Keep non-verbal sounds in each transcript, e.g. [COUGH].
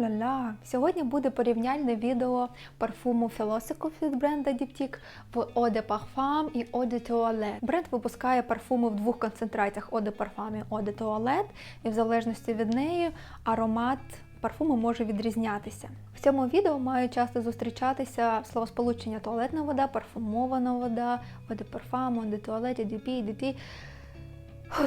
Ля-ля-ля. Сьогодні буде порівняльне відео парфуму Philosophy від бренда Diptyque в Eau de Parfum і Eau de Toilette. Бренд випускає парфуми в двох концентраціях Eau de Parfum і Eau de Toilette, і в залежності від неї аромат парфуму може відрізнятися. В цьому відео мають часто зустрічатися словосполучення туалетна вода, парфумована вода, Eau de Toilette, DP, DT. Ой,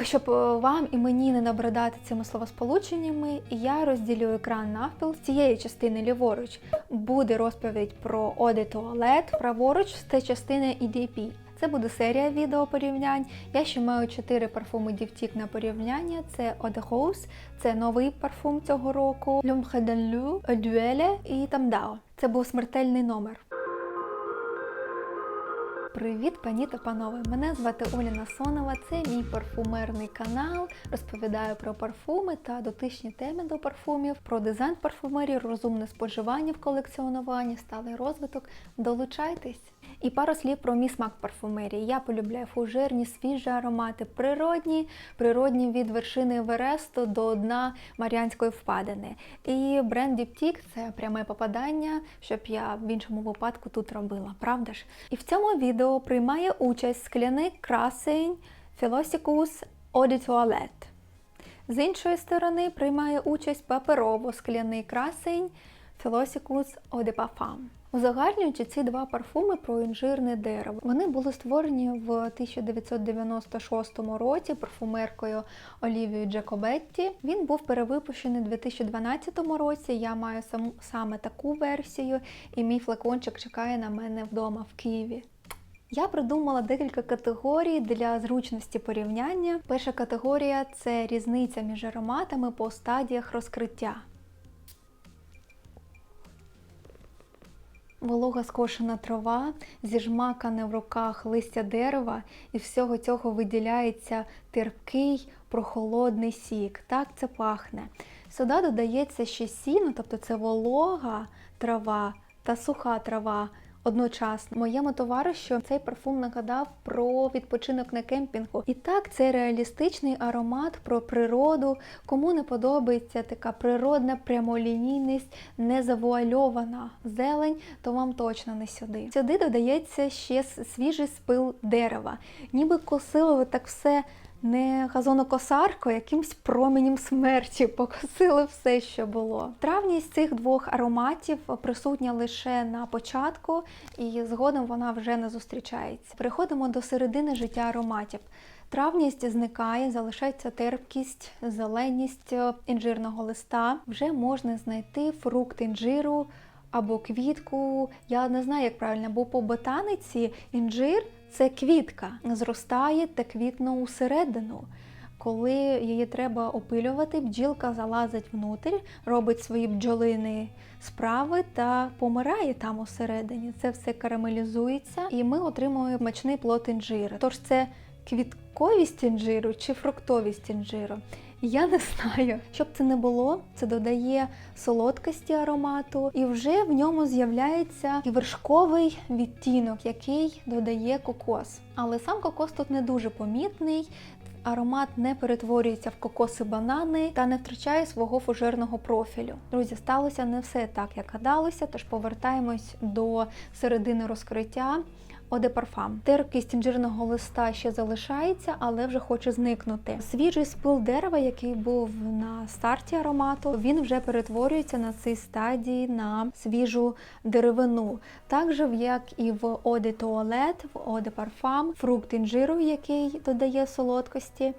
Щоб е, вам і мені не набридати цими словосполученнями, я розділю екран навпіл. З цієї частини ліворуч буде розповідь про Оде Туалет, праворуч це частина EDP. Це буде серія відео порівнянь. Я ще маю 4 парфуми Дівтік на порівняння. Це de це новий парфум цього року, d'un Loup, Duelle і Тамдао. Це був смертельний номер. Привіт, пані та панове! Мене звати Оля Насонова. Це мій парфумерний канал. Розповідаю про парфуми та дотичні теми до парфумів, про дизайн парфумерії, розумне споживання в колекціонуванні, сталий розвиток. Долучайтесь! І пару слів про мій смак парфумерії. Я полюбляю фужерні, свіжі аромати, природні, природні від вершини Евересту до дна Маріанської впадини. І бренд Diptyque – це пряме попадання, щоб я в іншому випадку тут робила, правда ж? І в цьому відео приймає участь скляний красень Philosicus Eau. З іншої сторони приймає участь паперово-скляний красень Philosicus Parfum. Узагальнюючи ці два парфуми про інжирне дерево. Вони були створені в 1996 році парфумеркою Олівією Джакобетті. Він був перевипущений у 2012 році. Я маю сам, саме таку версію, і мій флакончик чекає на мене вдома в Києві. Я придумала декілька категорій для зручності порівняння. Перша категорія це різниця між ароматами по стадіях розкриття. Волога скошена трава, зіжмакане в руках листя дерева, і всього цього виділяється терпкий прохолодний сік. Так це пахне. Сюди додається ще сіно, тобто це волога трава та суха трава. Одночасно моєму товаришу цей парфум нагадав про відпочинок на кемпінгу. І так, це реалістичний аромат про природу. Кому не подобається така природна прямолінійність, незавуальована зелень, то вам точно не сюди. Сюди додається ще свіжий спил дерева, ніби косилово так все. Не газонокосаркою, якимсь променем смерті [LAUGHS] покосили все, що було. Травність цих двох ароматів присутня лише на початку, і згодом вона вже не зустрічається. Переходимо до середини життя ароматів. Травність зникає, залишається терпкість, зеленість інжирного листа. Вже можна знайти фрукт інжиру або квітку. Я не знаю, як правильно, бо по ботаниці інжир це квітка, зростає та квітне усередину. Коли її треба опилювати, бджілка залазить внутрі, робить свої бджолини справи та помирає там усередині. Це все карамелізується, і ми отримуємо смачний плод інжиру. Тож це квітковість інжиру чи фруктовість інжиру. Я не знаю, щоб це не було, це додає солодкості аромату, і вже в ньому з'являється вершковий відтінок, який додає кокос. Але сам кокос тут не дуже помітний. Аромат не перетворюється в кокоси банани та не втрачає свого фужерного профілю. Друзі, сталося не все так, як гадалося, тож повертаємось до середини розкриття. Оде парфам. Терпкість інжирного листа ще залишається, але вже хоче зникнути. Свіжий спил дерева, який був на старті аромату, він вже перетворюється на цій стадії на свіжу деревину. Так же, як і в Оде туалет, в Оде парфам, фрукт інжиру, який додає солодкості,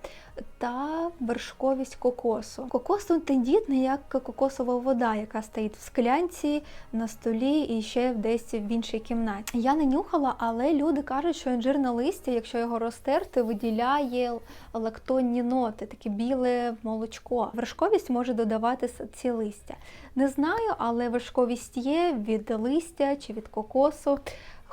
та вершковість кокосу. Кокос тут тендітний, як кокосова вода, яка стоїть в склянці на столі і ще десь в іншій кімнаті. Я не нюхала, але люди кажуть, що інжирне листя, якщо його розтерти, виділяє лактонні ноти, таке біле молочко. Вершковість може додавати ці листя. Не знаю, але вершковість є від листя чи від кокосу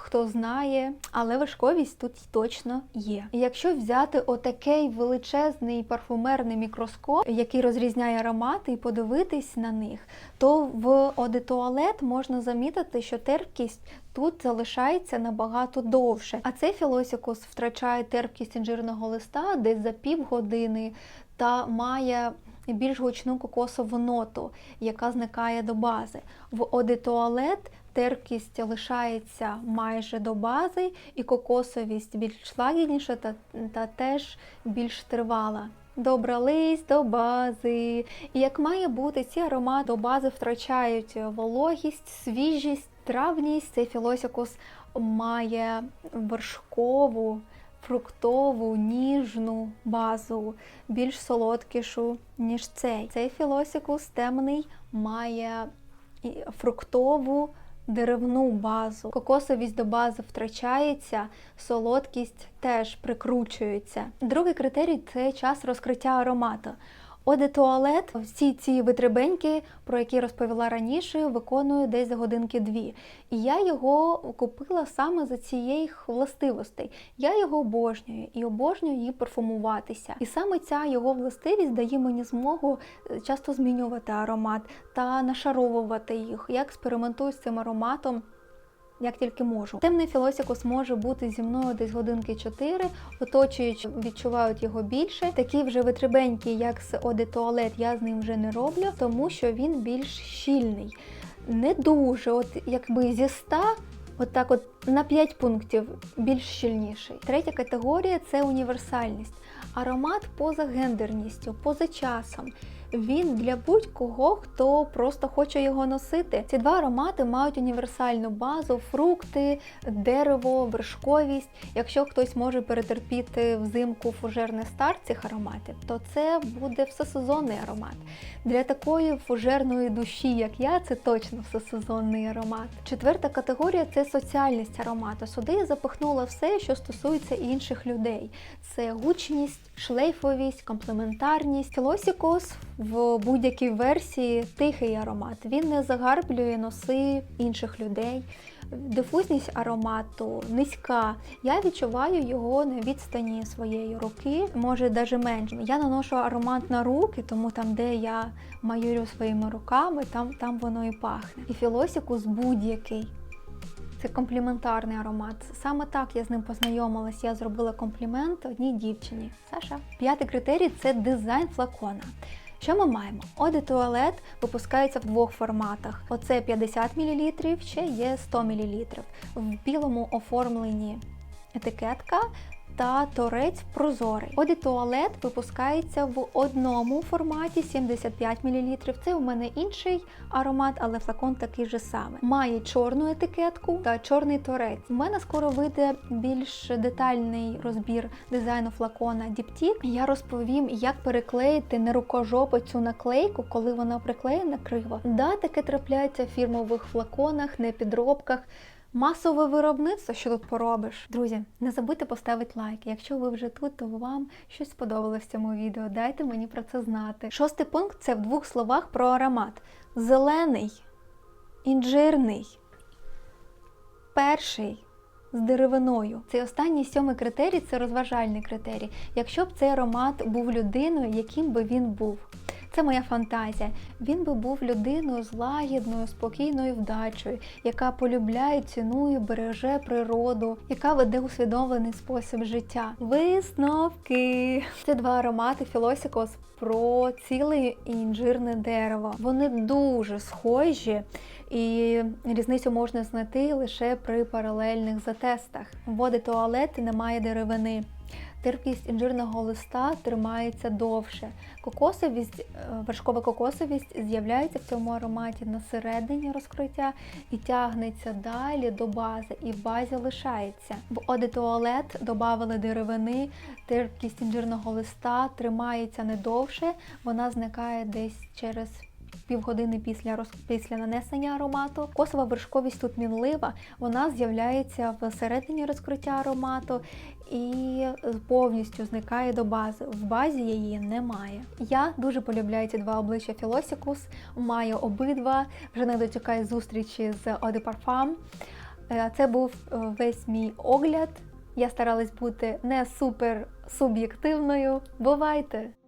хто знає, але вершковість тут точно є. Якщо взяти отакий величезний парфумерний мікроскоп, який розрізняє аромати, і подивитись на них, то в одитуалет можна замітити, що терпкість тут залишається набагато довше. А цей філосікус втрачає терпкість інжирного листа десь за півгодини та має більш гучну кокосову ноту, яка зникає до бази. В Оде Туалет терпкість лишається майже до бази, і кокосовість більш лагідніша та, та теж більш тривала. Добрались до бази. І як має бути, ці аромати до бази втрачають вологість, свіжість, травність. Цей філосікус має вершкову, фруктову, ніжну базу, більш солодкішу, ніж цей. Цей філосікус темний має фруктову деревну базу. Кокосовість до бази втрачається, солодкість теж прикручується. Другий критерій це час розкриття аромату. Оде туалет, всі ці витребеньки, про які розповіла раніше, виконую десь за годинки дві. І я його купила саме за цієї властивостей. Я його обожнюю і обожнюю її парфумуватися. І саме ця його властивість дає мені змогу е, часто змінювати аромат та нашаровувати їх. Я експериментую з цим ароматом як тільки можу. Темний філосікус може бути зі мною десь годинки 4, оточуючи відчувають його більше. Такі вже витребенькі, як з Оде Туалет, я з ним вже не роблю, тому що він більш щільний. Не дуже, от якби зі 100, от так от на 5 пунктів більш щільніший. Третя категорія це універсальність. Аромат поза гендерністю, поза часом. Він для будь-кого, хто просто хоче його носити. Ці два аромати мають універсальну базу, фрукти, дерево, вершковість. Якщо хтось може перетерпіти взимку фужерний старт цих ароматів, то це буде всесезонний аромат. Для такої фужерної душі, як я, це точно всесезонний аромат. Четверта категорія це соціальність аромату. Сюди я запихнула все, що стосується інших людей. Це гучність, шлейфовість, комплементарність. Філосікос в будь-якій версії тихий аромат. Він не загарблює носи інших людей. Дифузність аромату низька. Я відчуваю його на відстані своєї руки, може навіть менше. Я наношу аромат на руки, тому там, де я майорю своїми руками, там, там воно і пахне. І філосікус будь-який. Це компліментарний аромат. Саме так я з ним познайомилась. Я зробила комплімент одній дівчині. Саша. П'ятий критерій це дизайн флакона. Що ми маємо? Оди туалет випускається в двох форматах: оце 50 мл, ще є 100 мл. В білому оформленні етикетка. Та торець прозорий. Оді туалет випускається в одному форматі 75 мл. Це у мене інший аромат, але флакон такий же самий. Має чорну етикетку та чорний торець. У мене скоро вийде більш детальний розбір дизайну флакона Diptyque. Я розповім, як переклеїти нерукожопо цю наклейку, коли вона приклеєна криво. Да, таке трапляється в фірмових флаконах, не підробках. Масове виробництво, що тут поробиш. Друзі, не забудьте поставити лайк. Якщо ви вже тут, то вам щось сподобалось в цьому відео. Дайте мені про це знати. Шостий пункт це в двох словах про аромат: зелений, інжирний, перший. З деревиною. Цей останній сьомий критерій це розважальний критерій. Якщо б цей аромат був людиною, яким би він був. Це моя фантазія. Він би був людиною з лагідною, спокійною вдачею, яка полюбляє, цінує, береже природу, яка веде усвідомлений спосіб життя. Висновки. Це два аромати Філосікос про ціле інжирне дерево. Вони дуже схожі. І різницю можна знайти лише при паралельних затестах. Води туалет немає деревини. Терпкість інжирного листа тримається довше. Кокосовість, е, вершкова кокосовість з'являється в цьому ароматі на середині розкриття і тягнеться далі до бази, і в базі лишається. В Оде туалет додали деревини, терпкість інжирного листа тримається не довше, вона зникає десь через півгодини після роз... після нанесення аромату. Косова вершковість тут мінлива, вона з'являється в середині розкриття аромату і повністю зникає до бази. В базі її немає. Я дуже полюбляю ці два обличчя Філосікус, маю обидва, вже не дочекаю зустрічі з Eau Parfum. Е, Це був е, весь мій огляд. Я старалась бути не супер суб'єктивною. Бувайте!